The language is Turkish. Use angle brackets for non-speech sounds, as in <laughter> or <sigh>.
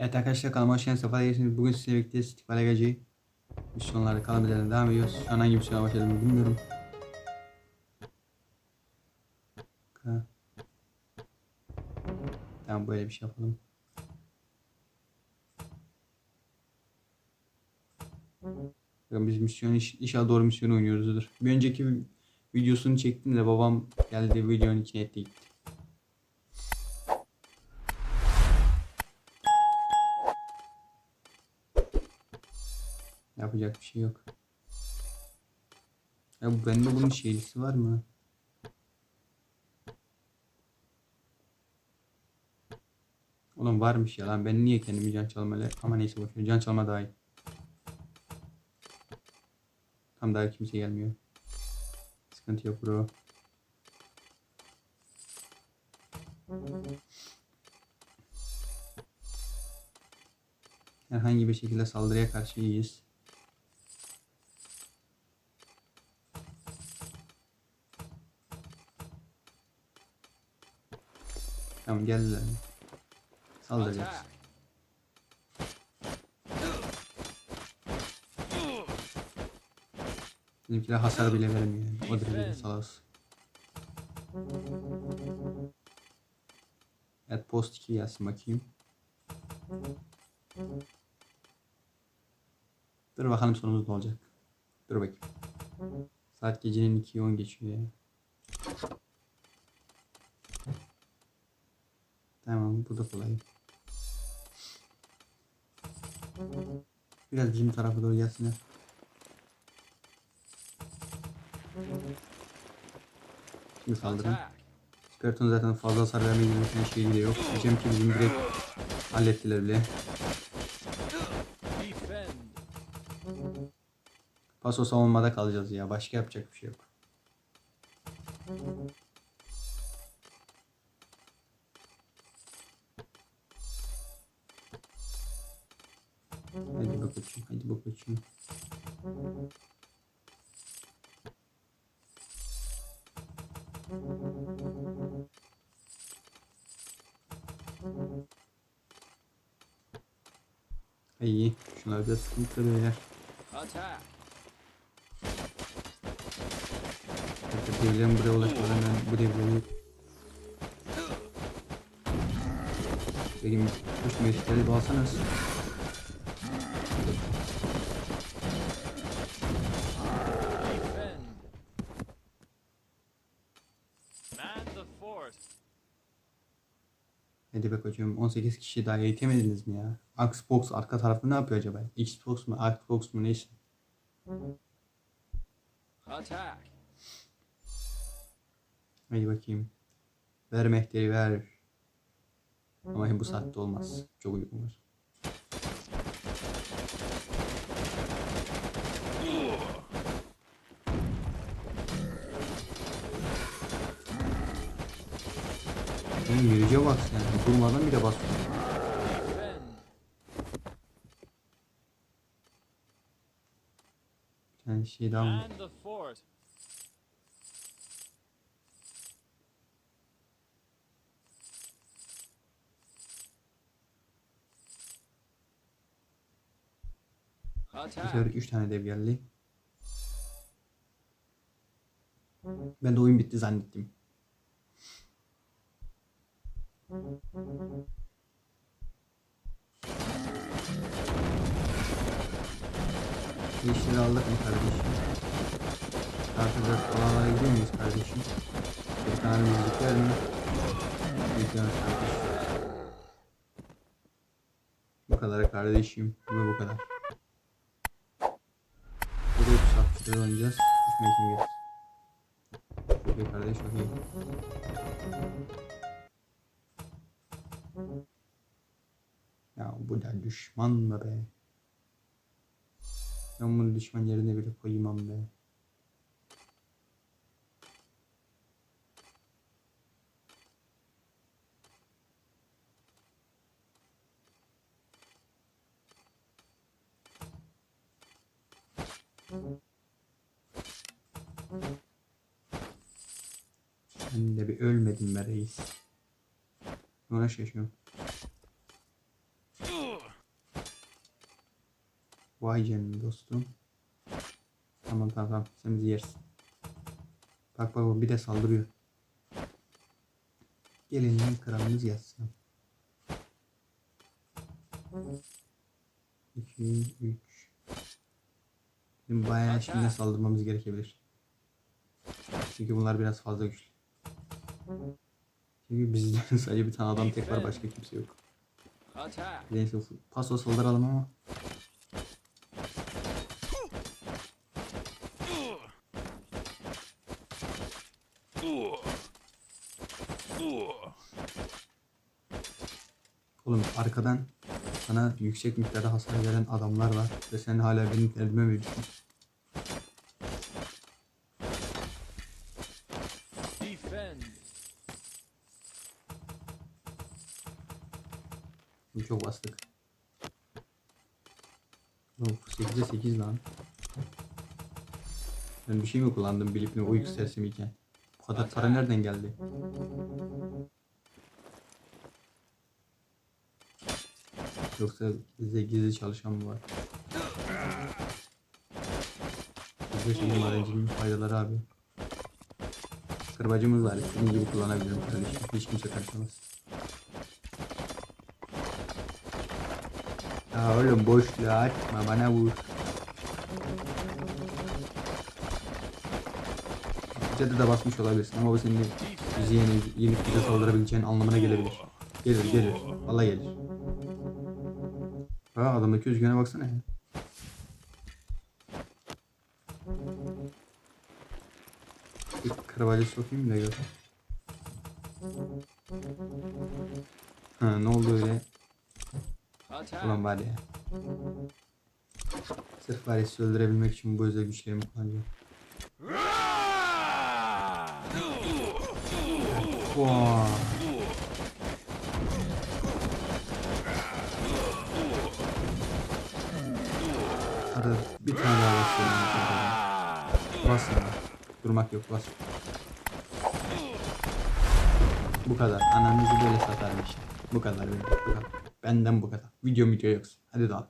Evet arkadaşlar kanalıma hoş geldiniz. Sefa değilsiniz. Bugün sizle birlikte istikbale geleceği misyonlarda kalabilirlerine devam ediyoruz. Şu an hangi misyona başladığımı bilmiyorum. Tamam böyle bir şey yapalım. Bakın biz misyon iş, inşallah doğru misyonu oynuyoruzdur. Bir önceki videosunu çektim de babam geldi videonun içine etti gitti. Yapacak bir şey yok. Ya bende bunun şeylisi var mı? Oğlum varmış ya lan ben niye kendimi can çalmayla ama neyse boşver can çalma daha iyi. Tam daha kimse gelmiyor. Sıkıntı yok bro. Herhangi bir şekilde saldırıya karşı iyiyiz. Tamam geldiler. Saldıracağız. Bizimkiler hasar bile vermiyor. O derece olsun. Evet post 2 gelsin bakayım. Dur bakalım sonumuz ne olacak. Dur bakayım. Saat gecenin 2'yi 10 geçiyor ya. Tamam bu da kolay. Biraz bizim tarafa doğru gelsinler. Şimdi saldırın. Sperton zaten fazla hasar vermeye gereken şey bile yok. Diyeceğim ki bizim direkt hallettiler bile. Paso savunmada kalacağız ya. Başka yapacak bir şey yok. Hadi bakayım, hadi bakayım. İyi, şunlar biraz sıkıntı beyler. Artık devlerin buraya ulaşmadan ben bu devleri benim kuş meşleri bir Hadi be koçum 18 kişi daha eğitemediniz mi ya? Xbox arka tarafta ne yapıyor acaba? Xbox mu Xbox mu neyse. Attack. Hadi bakayım. Ver mehteri ver. Ama bu saatte olmaz. Çok uykum var. Oğlum yürüyeceğe bak sen. Durmadan bile. Bir tane şey daha mı? Attack. 3 tane dev geldi. Ben de oyun bitti zannettim. Yeşili aldık mı kardeşim? Artık olanlara gidiyor muyuz kardeşim? Bir tane müzik ver mi? Gidiyoruz kardeşim. Bu kadar kardeşim. Ve bu kadar. Burada üç sapçıda oynayacağız. Üç mevsim geliriz. Çok iyi kardeş, çok Ya bu da düşman mı be? Ben bunu düşman yerine bile koymam be. Sen de bir ölmedin be reis. Ona şaşıyorum. Vay canına dostum. Tamam tamam tamam. Sen bizi yersin. Bak bak bak, bir de saldırıyor. Gelin lan kralımız gelsin. 2, 3. Bizim bayağı şimdi saldırmamız gerekebilir. Çünkü bunlar biraz fazla güçlü. Çünkü bizden <laughs> sadece bir tane adam tek var başka kimse yok. Neyse paso saldıralım ama. Oğlum arkadan sana yüksek miktarda hasar veren adamlar var ve sen hala benim derdime veriyorsun. Bunu çok bastık. Oğlum 8'e 8 lan. Ben bir şey mi kullandım bilip ne o yük sersemiyken? Kadar para nereden geldi? Yoksa bize gizli çalışan mı var? Bizde şimdi madenciliğin faydaları abi. Kırbacımız var. İstediğin gibi kullanabilirim kardeşim. Hiç kimse karışamaz. Ya oğlum boşluğa açma bana vur. Cadı da basmış olabilirsin ama bu senin bizi yeni, yeni bize saldırabileceğin anlamına gelebilir. Gelir gelir. Valla gelir. Ha adamdaki özgüvene baksana ya. Bir kırbacı sokayım da gör. Ha ne oldu öyle? Ulan var ya. Sırf var ya sizi öldürebilmek için bu özel güçlerimi kullanacağım. Hadi bir tane daha basıyorum. Bas ya. Durmak yok bas. Bu kadar. Ananızı böyle satarmış. Bu kadar. Bu kadar. Benden bu kadar. Video video yoksa. Hadi daha.